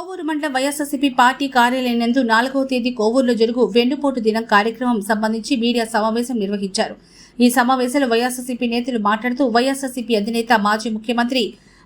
కోవూరు మండల వైఎస్ఆర్సీపీ పార్టీ కార్యాలయం నందు నాలుగవ తేదీ కోవూరులో జరుగు వెన్నుపోటు దినం కార్యక్రమం సంబంధించి మీడియా సమావేశం నిర్వహించారు. ఈ సమావేశంలో వైఎస్ఆర్సీపీ నేతలు మాట్లాడుతూ వైఎస్ఆర్సీపీ అధినేత మాజీ ముఖ్యమంత్రి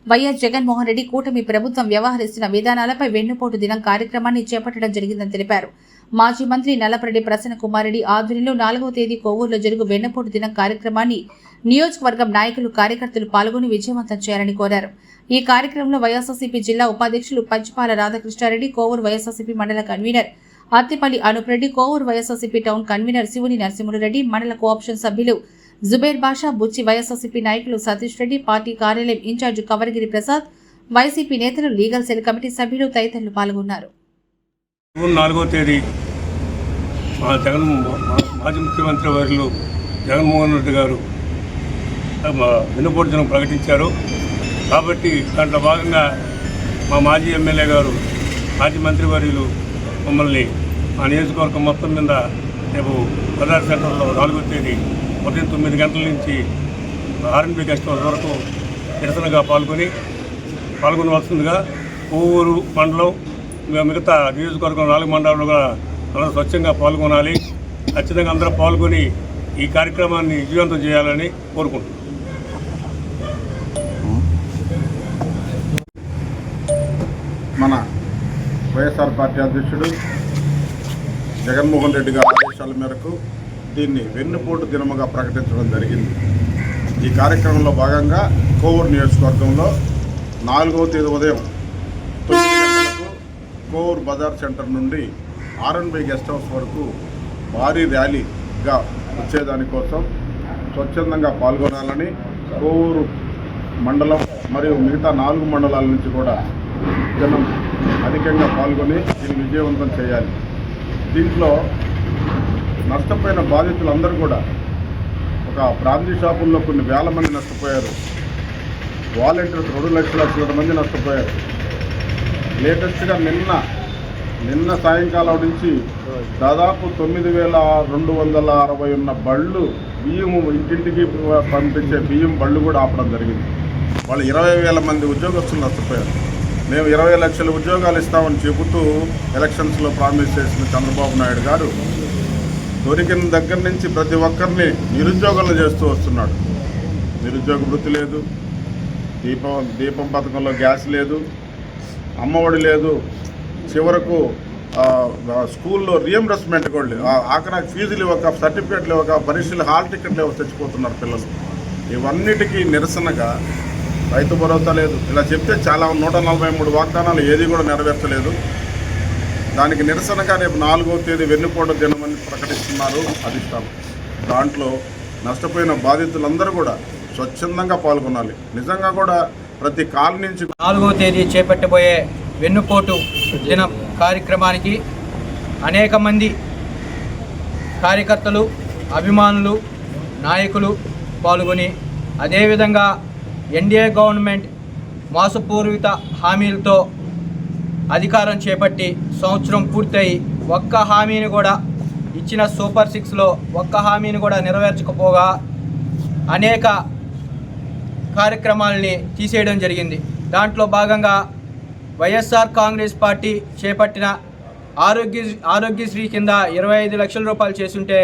వైఎస్ జగన్మోహన్ రెడ్డి కూటమి ప్రభుత్వం వ్యవహరిస్తున్న విధానాలపై వెన్నుపోటు దినం కార్యక్రమాన్ని చేపట్టడం జరిగిందని తెలిపారు. మాజీ మంత్రి నల్లపరెడ్డి ప్రసన్న కుమార్ రెడ్డి ఆధ్వర్యంలో నాలుగవ తేదీ కోవూరులో జరుగు వెన్నపోటు దినం కార్యక్రమాన్ని నియోజకవర్గం నాయకులు కార్యకర్తలు పాల్గొని విజయవంతం చేయాలని కోరారు. ఈ కార్యక్రమంలో వైఎస్ఆర్సీపీ జిల్లా ఉపాధ్యక్షులు పంచపాల రాధాకృష్ణారెడ్డి కోవూరు వైఎస్ఆర్సీపీ మండల convener Attipalli Anup Reddy Kovur YSRCP town convener Sivuni Narasimhula Reddy మండల కోఆప్షన్ సభ్యులు జుబేర్ బాషా బుచ్చి వైఎస్ఆర్సీపీ నాయకులు సతీష్ రెడ్డి పార్టీ కార్యాలయం ఇన్ఛార్జ్ కవరగిరి ప్రసాద్ వైసీపీ నేతలు లీగల్ సెల్ కమిటీ సభ్యులు తదితరులు పాల్గొన్నారు. నాలుగో తేదీ మా జగన్ మాజీ ముఖ్యమంత్రి వారిలో జగన్మోహన్ రెడ్డి గారు మా ప్రకటించారు. కాబట్టి దాంట్లో భాగంగా మా మాజీ ఎమ్మెల్యే గారు మాజీ మంత్రి వర్యులు మమ్మల్ని మా నియోజకవర్గం మొత్తం మీద రేపు బజార్ సెంటర్లో నాలుగో తేదీ ఉదయం తొమ్మిది గంటల నుంచి ఆర్ఎన్బి గెస్ట్ హౌస్ వరకు నిరసనగా పాల్గొని పాల్గొనవలసిందిగా ఊరు మండలం మిగతా నియోజకవర్గం నాలుగు మండలాలు కూడా మనం స్వచ్ఛంగా పాల్గొనాలి. ఖచ్చితంగా అందరూ పాల్గొని ఈ కార్యక్రమాన్ని విజయవంతం చేయాలని కోరుకుంటున్నాను మన వైఎస్ఆర్ పార్టీ అధ్యక్షుడు జగన్మోహన్ రెడ్డి గారి ఆదేశాల మేరకు దీన్ని వెన్నుపోటు దినముగా ప్రకటించడం జరిగింది. ఈ కార్యక్రమంలో భాగంగా కోవూరు నియోజకవర్గంలో నాలుగవ తేదీ ఉదయం తొమ్మిది గంటలకు కోవూరు బజార్ సెంటర్ నుండి ఆర్ఎన్బి గెస్ట్ హౌస్ వరకు భారీ ర్యాలీగా వచ్చేదానికోసం స్వచ్ఛందంగా పాల్గొనాలని కోవూరు మండలం మరియు మిగతా నాలుగు మండలాల నుంచి కూడా జనం అధికంగా పాల్గొని దీన్ని విజయవంతం చేయాలి. దీంట్లో నష్టపోయిన బాధితులందరూ కూడా ఒక బ్రాందీ షాపుల్లో కొన్ని వేల మంది నష్టపోయారు. వాలంటీర్స్ రెండు లక్షల మంది నష్టపోయారు. లేటెస్ట్గా నిన్న నిన్న సాయంకాలం నుంచి దాదాపు తొమ్మిది వేల రెండు వందల అరవై ఉన్న బళ్ళు బియ్యము ఇంటింటికి పంపించే బియ్యం బళ్ళు కూడా ఆపడం జరిగింది. వాళ్ళు ఇరవై వేల మంది ఉద్యోగస్తులు నష్టపోయారు. మేము ఇరవై లక్షల ఉద్యోగాలు ఇస్తామని చెబుతూ ఎలక్షన్స్లో ప్రామిస్ చేసిన చంద్రబాబు నాయుడు గారు దొరికిన దగ్గర నుంచి ప్రతి ఒక్కరిని నిరుద్యోగులను చేస్తూ వస్తున్నాడు. నిరుద్యోగ వృత్తి లేదు దీపం దీపం పథకంలో గ్యాస్ లేదు అమ్మఒడి లేదు చివరకు స్కూల్లో రియంబర్స్మెంట్ కూడా లేదు ఆ- ఫీజులు ఇవ్వక సర్టిఫికేట్లు ఇవ్వక పరీక్షలు హాల్ టికెట్లు ఇవ్వక చచ్చిపోతున్నారు పిల్లలు. ఇవన్నిటికీ నిరసనగా రైతు భరోసా లేదు. ఇలా చెప్తే చాలా నూట నలభై మూడు వాగ్దానాలు ఏది కూడా నెరవేర్చలేదు. దానికి నిరసనగా రేపు నాలుగో తేదీ వెన్నుపోటు దినమని ప్రకటిస్తున్నారు అధిష్టానం. దాంట్లో నష్టపోయిన బాధితులందరూ కూడా స్వచ్ఛందంగా పాల్గొనాలి. నిజంగా కూడా ప్రతి కాలనీ నుంచి నాలుగవ తేదీ చేపట్టబోయే వెన్నుపోటు దిన కార్యక్రమానికి అనేక మంది కార్యకర్తలు అభిమానులు నాయకులు పాల్గొని అదేవిధంగా ఎన్డీఏ గవర్నమెంట్ మోసపూరిత హామీలతో అధికారం చేపట్టి సంవత్సరం పూర్తయి ఒక్క హామీని కూడా ఇచ్చిన సూపర్ సిక్స్లో ఒక్క హామీని కూడా నెరవేర్చకపోగా అనేక కార్యక్రమాలని తీసేయడం జరిగింది. దాంట్లో భాగంగా వైఎస్ఆర్ కాంగ్రెస్ పార్టీ చేపట్టిన ఆరోగ్య ఆరోగ్యశ్రీ కింద ఇరవై ఐదు లక్షల రూపాయలు చేస్తుంటే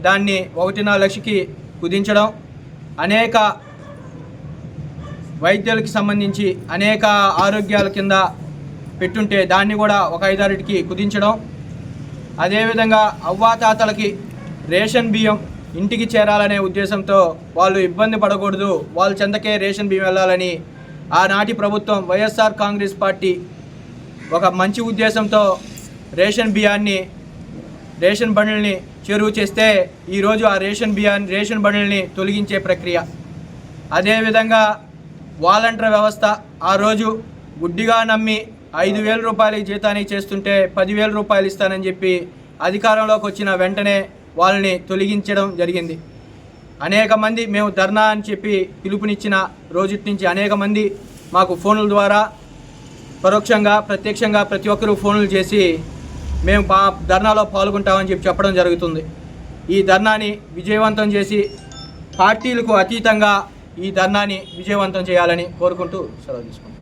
దాన్ని ఒకటిన్నర లక్షకి కుదించడం అనేక వైద్యులకి సంబంధించి అనేక ఆరోగ్యాల కింద పెట్టుంటే దాన్ని కూడా ఒక ఐదారుకి కుదించడం. అదేవిధంగా అవ్వాతాతలకి రేషన్ బియ్యం ఇంటికి చేరాలనే ఉద్దేశంతో వాళ్ళు ఇబ్బంది పడకూడదు వాళ్ళ చెందకే రేషన్ బియ్యం వెళ్ళాలని ఆనాటి ప్రభుత్వం వైఎస్ఆర్ కాంగ్రెస్ పార్టీ ఒక మంచి ఉద్దేశంతో రేషన్ బియ్యాన్ని రేషన్ బండ్లని చెరువు చేస్తే ఈరోజు ఆ రేషన్ బియ్యాన్ని రేషన్ బండ్లని తొలగించే ప్రక్రియ. అదేవిధంగా వాలంటీర్ వ్యవస్థ ఆ రోజు గుడ్డిగా నమ్మి ఐదు వేల రూపాయల జీతానికి చేస్తుంటే పదివేల రూపాయలు ఇస్తానని చెప్పి అధికారంలోకి వచ్చిన వెంటనే వాళ్ళని తొలగించడం జరిగింది. అనేక మంది మేము ధర్నా అని చెప్పి పిలుపునిచ్చిన రోజుటి నుంచి అనేక మంది మాకు ఫోన్ల ద్వారా పరోక్షంగా ప్రత్యక్షంగా ప్రతి ఒక్కరూ ఫోన్లు చేసి మేము మా ధర్నాలో పాల్గొంటామని చెప్పి చెప్పడం జరుగుతుంది. ఈ ధర్నాని విజయవంతం చేసి పార్టీలకు అతీతంగా ఈ ధర్నాని విజయవంతం చేయాలని కోరుకుంటూ సెలవు తీసుకుంటాం